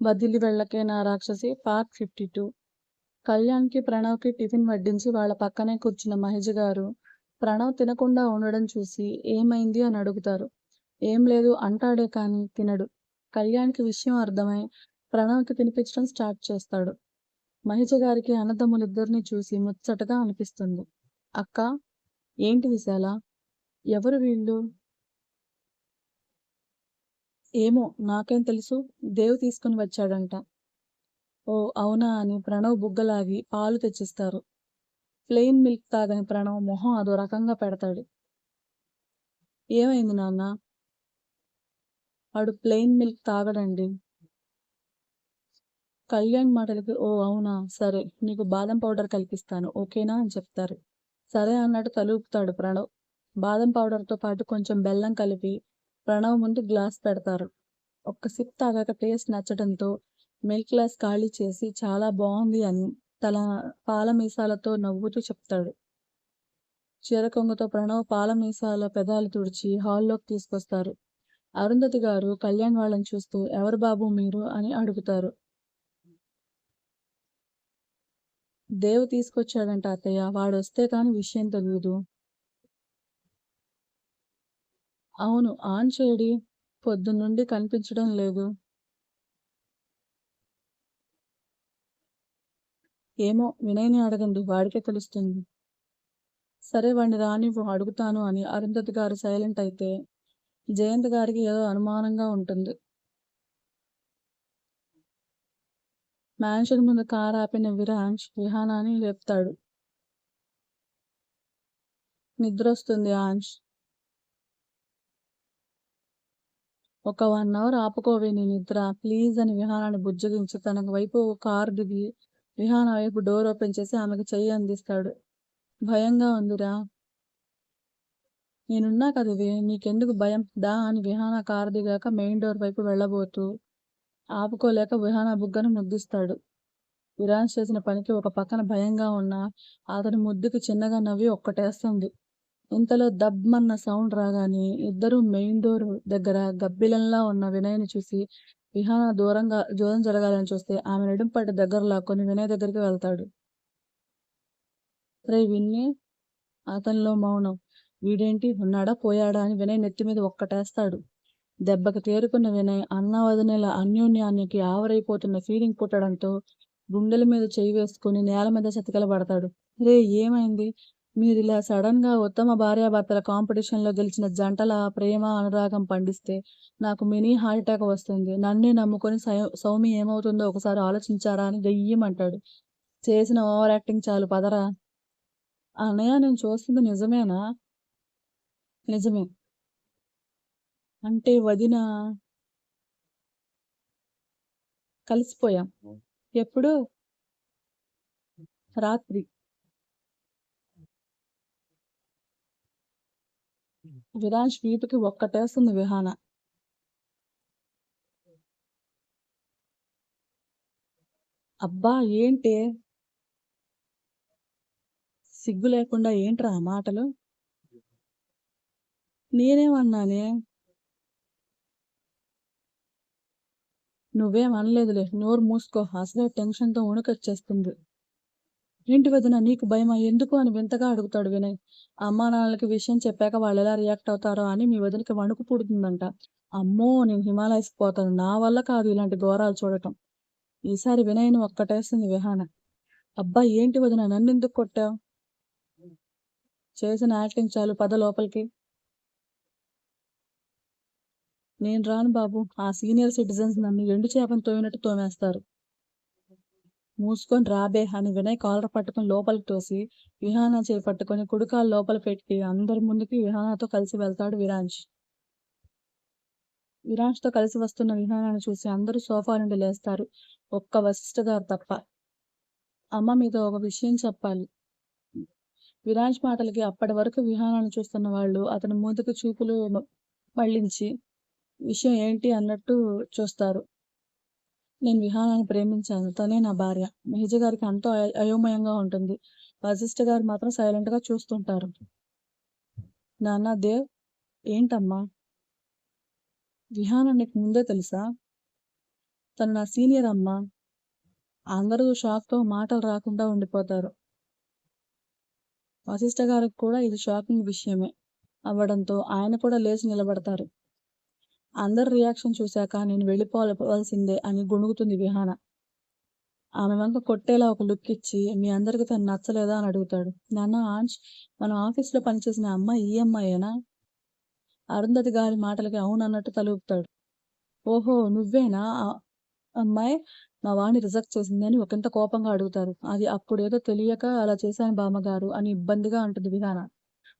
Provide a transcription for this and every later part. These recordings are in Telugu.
వదిలి వెళ్ళకే నా రాక్షసి పార్ట్ ఫిఫ్టీ టూ. కళ్యాణ్కి ప్రణవ్కి టిఫిన్ వడ్డించి వాళ్ళ పక్కనే కూర్చున్న మహేష్ గారు ప్రణవ్ తినకుండా ఉండడం చూసి ఏమైంది అని అడుగుతారు. ఏం లేదు అంటాడే కానీ తినడు. కళ్యాణ్కి విషయం అర్థమై ప్రణవ్కి తినిపించడం స్టార్ట్ చేస్తాడు. మహిజ గారికి అన్నదమ్ములిద్దరిని చూసి ముచ్చటగా అనిపిస్తుంది. అక్క ఏంటి విశాల? ఎవరు వీళ్ళు? ఏమో నాకేం తెలుసు. దేవు తీసుకుని వచ్చాడంట. ఓ అవునా అని ప్రణవ్ బుగ్గలాగి పాలు తెచ్చిస్తారు. ప్లెయిన్ మిల్క్ తాగని ప్రణవ్ మొహం అదో రకంగా పెడతాడు. ఏమైంది నాన్న? వాడు ప్లెయిన్ మిల్క్ తాగడండి. కళ్యాణ్ మాటలకి ఓ అవునా? సరే నీకు బాదం పౌడర్ కల్పిస్తాను ఓకేనా అని చెప్తారు. సరే అన్నట్టు తలుపుతాడు ప్రణవ్. బాదం పౌడర్తో పాటు కొంచెం బెల్లం కలిపి ప్రణవ్ ముందు గ్లాస్ పెడతారు. ఒక్క సిప్ తాగాక టేస్ట్ నచ్చడంతో మిల్క్ గ్లాస్ ఖాళీ చేసి చాలా బాగుంది అని తల పాల మీసాలతో నవ్వుతూ చెప్తాడు. చీరకొంగతో ప్రణవ్ పాల మీసాల పెదాలు తుడిచి హాల్లోకి తీసుకొస్తారు. అరుంధతి గారు కళ్యాణ్ వాళ్ళని చూస్తూ ఎవరు బాబు మీరు? అని అడుగుతారు. దేవు తీసుకొచ్చాడంట అత్తయ్య. వాడు వస్తే కానీ విషయం తెలియదు అవును ఆన్ చేయడి. పొద్దున్నుండి కనిపించడం లేదు. ఏమో వినయ్ని అడగండి. వాడికే తెలుస్తుంది. సరే వాడిని రాని అడుగుతాను అని అరుంధతి గారు సైలెంట్ అయితే జయంత్ గారికి ఏదో అనుమానంగా ఉంటుంది. మ్యాన్షన్ ముందు కారు ఆపిన విరాంజ్ విహానాన్ని లేపుతాడు. నిద్ర వస్తుంది ఆంష్. ఒక వన్ అవర్ ఆపుకోవే నీ నిద్ర. ప్లీజ్ అని విహానాన్ని బుజ్జగించి. తన వైపు కారు దిగి విహాన వైపు డోర్ ఓపెన్ చేసి ఆమెకు చెయ్యి అందిస్తాడు. భయంగా ఉందిరా. నేనున్నా కదవి నీకెందుకు భయం? దా అని విహాన కారు దిగాక మెయిన్ డోర్ వైపు వెళ్ళబోతూ ఆపుకోలేక విహాన బుగ్గను ముద్దిస్తాడు. విరాన్స్ చేసిన పనికి ఒక పక్కన భయంగా ఉన్న అతని ముద్దుకి చిన్నగా నవ్వి ఒక్కటేస్తుంది. ఇంతలో దబ్మన్న సౌండ్ రాగానే ఇద్దరు మెయిన్ డోర్ దగ్గర గబ్బిలంలా ఉన్న వినయ్ని చూసి విహాన దూరంగా దూరం జరగాలని చూస్తే ఆమె నడుంపట్టి దగ్గర లాక్కొని వినయ్ దగ్గరికి వెళ్తాడు. రే విన్ని అతనిలో మౌనం. వీడేంటి? ఉన్నాడా? పోయాడా? అని వినయ్ నెత్తి మీద ఒక్కటేస్తాడు. దెబ్బకి తేరుకున్న వినయ్ అన్న వదినేల అన్యోన్యానికి ఆవరైపోతున్న ఫీలింగ్ పుట్టడంతో గుండెల మీద చేయి వేసుకుని నేల మీద చతికల పడతాడు. రే ఏమైంది? మీరు ఇలా సడన్గా ఉత్తమ భార్యాభర్తల కాంపిటీషన్లో గెలిచిన జంటల ప్రేమ అనురాగం పండిస్తే నాకు మినీ హార్ట్ అటాక్ వస్తుంది. నన్నే నమ్ముకొని సౌమి ఏమవుతుందో ఒకసారి ఆలోచించారా అని దెయ్యమంటాడు చేసిన ఓవర్ యాక్టింగ్ చాలు పదరా? అన్నయ్య నేను చూస్తుంది నిజమేనా? నిజమే. అంటే వదిన? కలిసిపోయాం. ఎప్పుడు? రాత్రి. విరాజ్ వీపుకి ఒక్కటేస్తుంది విహాన. అబ్బా ఏంటి? సిగ్గు లేకుండా ఏంట్రా ఆ మాటలు? నేనేమన్నానే? నువ్వేం అనలేదులే నోరు మూసుకో అసలే టెన్షన్తో వణుకొచ్చేస్తుంది ఏంటి వదిన నీకు భయమా? ఎందుకు అని వింతగా అడుగుతాడు వినయ్. అమ్మా నాన్నలకి విషయం చెప్పాక వాళ్ళు ఎలా రియాక్ట్ అవుతారో అని మీ వదినకి వణుకు పుడుతుందంట. అమ్మో నేను హిమాలయస్ పోతాను. నా వల్ల కాదు ఇలాంటి ఘోరాలు చూడటం. ఈసారి వినయ్ని ఒక్కటేస్తుంది విహాన. అబ్బా ఏంటి వదిన నన్ను ఎందుకు కొట్టావు? చేసిన యాక్టింగ్ చాలు పద లోపలికి. నేను రాను బాబు. ఆ సీనియర్ సిటిజన్స్ నన్ను ఎండు చేపను తోమినట్టు తోమేస్తారు. మూసుకొని రాబే అని వినయ్ కాలర్ పట్టుకొని లోపలికి తోసి విహానా చేయి పట్టుకొని కుడికాలు లోపల పెట్టి అందరి ముందుకి విహానతో కలిసి వెళ్తాడు విరాంజ్ విరాంజ్తో కలిసి వస్తున్న విహానాన్ని చూసి అందరూ సోఫా నుండి లేస్తారు. ఒక్క వశిష్ఠ గారు తప్ప. అమ్మ మీతో ఒక విషయం చెప్పాలి. విరాజ్ మాటలకి అప్పటి వరకు విహానాన్ని చూస్తున్న వాళ్ళు అతని ముందుకు చూపులు మళ్ళించి విషయం ఏంటి? అన్నట్టు చూస్తారు. నేను విహానాన్ని ప్రేమించాను. తనే నా భార్య. మహిజ గారికి ఎంతో అయోమయంగా ఉంటుంది. వశిష్ఠ గారు మాత్రం సైలెంట్గా చూస్తుంటారు. నాన్న దేవ్ ఏంటమ్మా? విహాన నీకు ముందే తెలుసా? తను నా సీనియర్ అమ్మా. అందరూ షాక్తో మాటలు రాకుండా ఉండిపోతారు. వశిష్ఠ గారికి కూడా ఇది షాకింగ్ విషయమే. అవ్వడంతో ఆయన కూడా లేచి నిలబడతారు. అందరి రియాక్షన్ చూశాక నేను వెళ్ళిపోవాల్సిందే అని గొణుగుతుంది విహాన. ఆమె వంక కొట్టేలా ఒక లుక్ ఇచ్చి మీ అందరికి తను నచ్చలేదా? అని అడుగుతాడు. నాన్న ఆంచ్ మన ఆఫీస్లో పనిచేసిన అమ్మాయి ఈ అమ్మాయేనా? అరుంధతి గారి మాటలకి అవునన్నట్టు తలుపుతాడు. ఓహో నువ్వేనా? అమ్మాయి మా వాణ్ణి రిజెక్ట్ చేసింది అని ఒకంత కోపంగా అడుగుతారు. అది అప్పుడేదో తెలియక అలా చేశాను బామ్మగారు అని ఇబ్బందిగా అంటుంది విధాన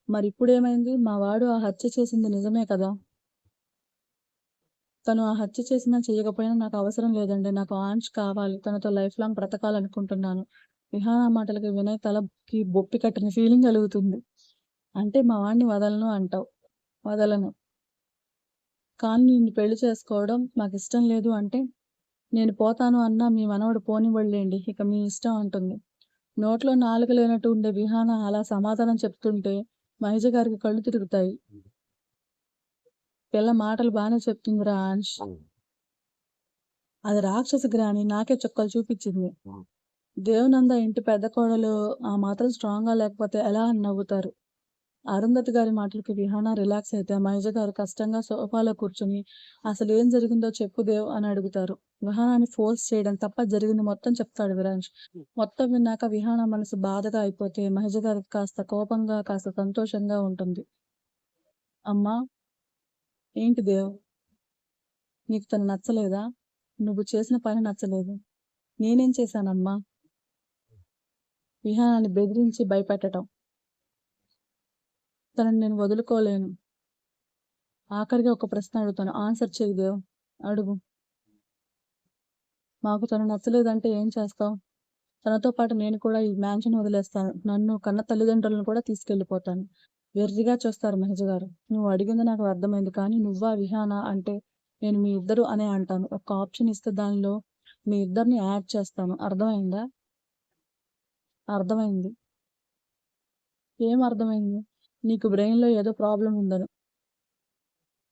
మరి ఇప్పుడేమైంది మా వాడు ఆ హత్య చేసింది నిజమే కదా? తను ఆ హత్య చేసినా చేయకపోయినా నాకు అవసరం లేదండి. నాకు ఆంచ్ కావాలి. తనతో లైఫ్ లాంగ్ బ్రతకాలనుకుంటున్నాను. విహాన మాటలకి వినయ్ తలకి బొప్పి కట్టిన ఫీలింగ్ కలుగుతుంది. అంటే మా వాడిని వదలను అంటావు. వదలను. కానీ నిన్ను పెళ్ళి చేసుకోవడం నాకు ఇష్టం లేదు అంటే నేను పోతాను అన్నా మీ మనవడు పోనివ్వలేండి ఇక మీ ఇష్టం అంటుంది. నోట్లో నాలుక లేనట్టు ఉండే విహాన అలా సమాధానం చెప్తుంటే మహిజ గారికి కళ్ళు తిరుగుతాయి. పిల్ల మాటలు బాగానే చెప్తుందిరా అది రాక్షసి గ్రాని నాకే చుక్కలు చూపించింది. దేవునంద ఇంటి పెద్ద కోడలు ఆ మాత్రం స్ట్రాంగ్గా లేకపోతే ఎలా అని నవ్వుతారు. అరుంధతి గారి మాటలకి విహాన రిలాక్స్ అయితే మహిజ గారు కష్టంగా సోఫాలో కూర్చుని అసలు ఏం జరిగిందో చెప్పు దేవ్ అని అడుగుతారు. విహానాన్ని ఫోర్స్ చేయడం తప్ప జరిగింది మొత్తం చెప్తాడు విరాంష్. మొత్తం విన్నాక విహాన మనసు బాధగా అయిపోతే మహిజ గారికి కాస్త కోపంగా కాస్త సంతోషంగా ఉంటుంది. అమ్మా ఏంటి దేవ్ నీకు తను నచ్చలేదా? నువ్వు చేసిన పని నచ్చలేదు. నేనేం చేశానమ్మా? విహానాన్ని బెదిరించి భయపెట్టడం తనని నేను వదులుకోలేను. ఆఖరిగా ఒక ప్రశ్న అడుగుతాను. ఆన్సర్ చేయి దేవ్ అడుగు. మాకు తను నచ్చలేదంటే ఏం చేస్తావు? తనతో పాటు నేను కూడా ఈ మ్యాన్షన్ వదిలేస్తాను. నన్ను కన్న తల్లిదండ్రులను కూడా తీసుకెళ్ళిపోతాను. వెర్రిగా చూస్తారు మహేష్ గారు. నువ్వు అడిగింది నాకు అర్థమైంది కానీ నువ్వా విహాన అంటే నేను మీ ఇద్దరు అనే అంటాను. ఒక ఆప్షన్ ఇస్తే దానిలో మీ ఇద్దరిని యాడ్ చేస్తాను. అర్థమైందా? అర్థమైంది. ఏం అర్థమైంది? నీకు బ్రెయిన్లో ఏదో ప్రాబ్లం ఉందని.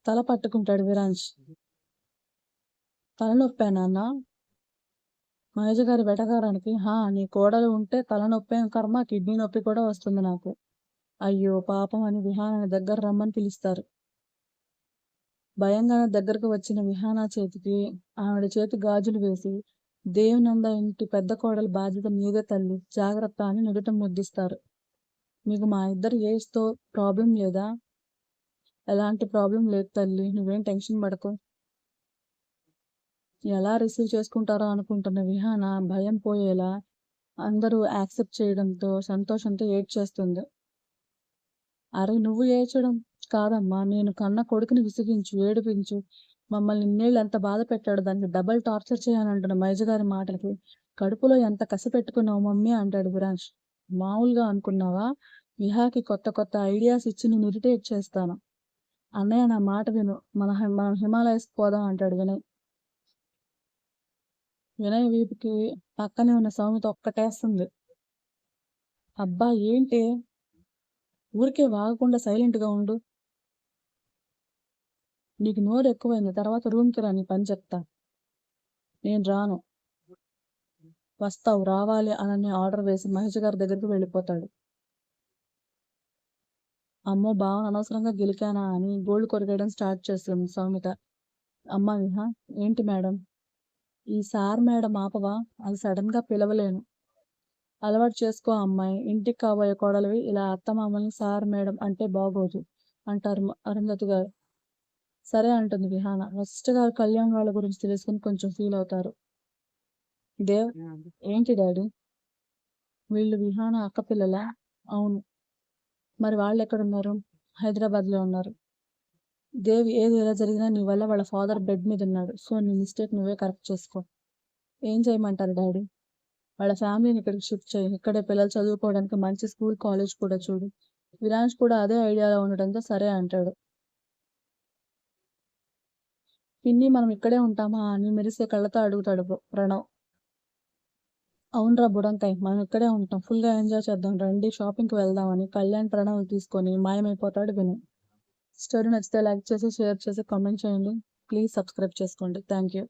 తల పట్టుకుంటాడు విరాంష్ తలనొప్పా నాన్న మహేష్ గారి వెటకారానికి హా నీ కోడలు ఉంటే తలనొప్పి కర్మ? కిడ్నీ నొప్పి కూడా వస్తుంది నాకు. అయ్యో పాపం అని విహానాన్ని దగ్గర రమ్మని పిలుస్తారు. భయంగా దగ్గరకు వచ్చిన విహాన చేతికి ఆవిడ చేతి గాజులు వేసి దేవునంద ఇంటి పెద్ద కోడలు బాధ్యత మీదే తల్లి జాగ్రత్త అని నుదుట ముద్దిస్తారు. మీకు మా ఇద్దరు ఏజ్తో ప్రాబ్లం లేదా? ఎలాంటి ప్రాబ్లం లేదు తల్లి నువ్వేం టెన్షన్ పడకు. ఎలా రిసీవ్ చేసుకుంటారో అనుకుంటున్న విహాన భయం పోయేలా అందరూ యాక్సెప్ట్ చేయడంతో సంతోషంతో ఏడ్ చేస్తుంది అరే నువ్వు ఏడ్చడం కాదమ్మా. నేను కన్న కొడుకుని విసిగించు ఏడిపించు. మమ్మల్ని నీళ్ళు ఎంత బాధ పెట్టాడు దానికి డబల్ టార్చర్ చేయాలంటున్న మైజ గారి మాటలకి కడుపులో ఎంత కసి పెట్టుకున్నావు మమ్మీ అంటాడు విరాంష్ మామూలుగా అనుకున్నావా? విహాకి కొత్త కొత్త ఐడియాస్ ఇచ్చి నేను ఇరిటేట్ చేస్తాను. అన్నయ్య నా మాట విను. మన మన హిమాలయస్ పోదాం అంటాడు వినయ్. వినయ్ వీపుకి పక్కనే ఉన్న సౌమిత ఒక్కటేస్తుంది. అబ్బా ఏంటి? ఊరికే వాగకుండా సైలెంట్గా ఉండు. నీకు నోరు ఎక్కువైంది తర్వాత రూమ్కి రా నీ పని చెప్తా. నేను రాను. వస్తావు రావాలి అని ఆర్డర్ వేసి మహేష్ గారి దగ్గరికి వెళ్ళిపోతాడు. అమ్మో బాగా అనవసరంగా గెలికానా అని గోల్డ్ కొరికేయడం స్టార్ట్ చేస్తుంది సౌమిత. అమ్మ విహా ఏంటి మేడం? ఈ సార్ మేడం ఆపవా? అది సడన్గా పిలవలేను. అలవాటు చేసుకో అమ్మాయి. ఇంటికి కాబోయే కోడలివి ఇలా అత్తమామల్ని సార్ మేడం అంటే బాగోదు అంటారు అరుంధతి గారు. సరే అంటుంది విహాన. వశిష్ఠ గారు కళ్యాణ్ వాళ్ళ గురించి తెలుసుకుని కొంచెం ఫీల్ అవుతారు. దేవ్ ఏంటి డాడీ? వీళ్ళు విహాన అక్క పిల్లలా? అవును. మరి వాళ్ళు ఎక్కడున్నారు? హైదరాబాద్లో ఉన్నారు. దేవి ఏది ఎలా జరిగినా నీ వల్ల వాళ్ళ ఫాదర్ బెడ్ మీద ఉన్నాడు. సో నీ మిస్టేక్ నువ్వే కరెక్ట్ చేసుకో. ఏం చేయమంటారు డాడీ? వాళ్ళ ఫ్యామిలీని ఇక్కడికి షిఫ్ట్ చేయి. ఇక్కడే పిల్లలు చదువుకోవడానికి మంచి స్కూల్ కాలేజ్ కూడా చూడు. విరాజ్ కూడా అదే ఐడియాలో ఉండడంతో సరే అంటాడు. పిన్ని మనం ఇక్కడే ఉంటామా అని మెరిసే కళ్ళతో అడుగుతాడు ప్రణవ్. అవునరా బుడంకాయ్ మనం ఇక్కడే ఉంటాం. ఫుల్గా ఎంజాయ్ చేద్దాం. రండి షాపింగ్కి వెళ్దామని కళ్యాణ్ ప్రణవ్ తీసుకొని మాయమైపోతాడు విను స్టోరీ నచ్చితే లైక్ చేసి షేర్ చేసి కామెంట్ చేయండి. ప్లీజ్ సబ్స్క్రైబ్ చేసుకోండి. Thank you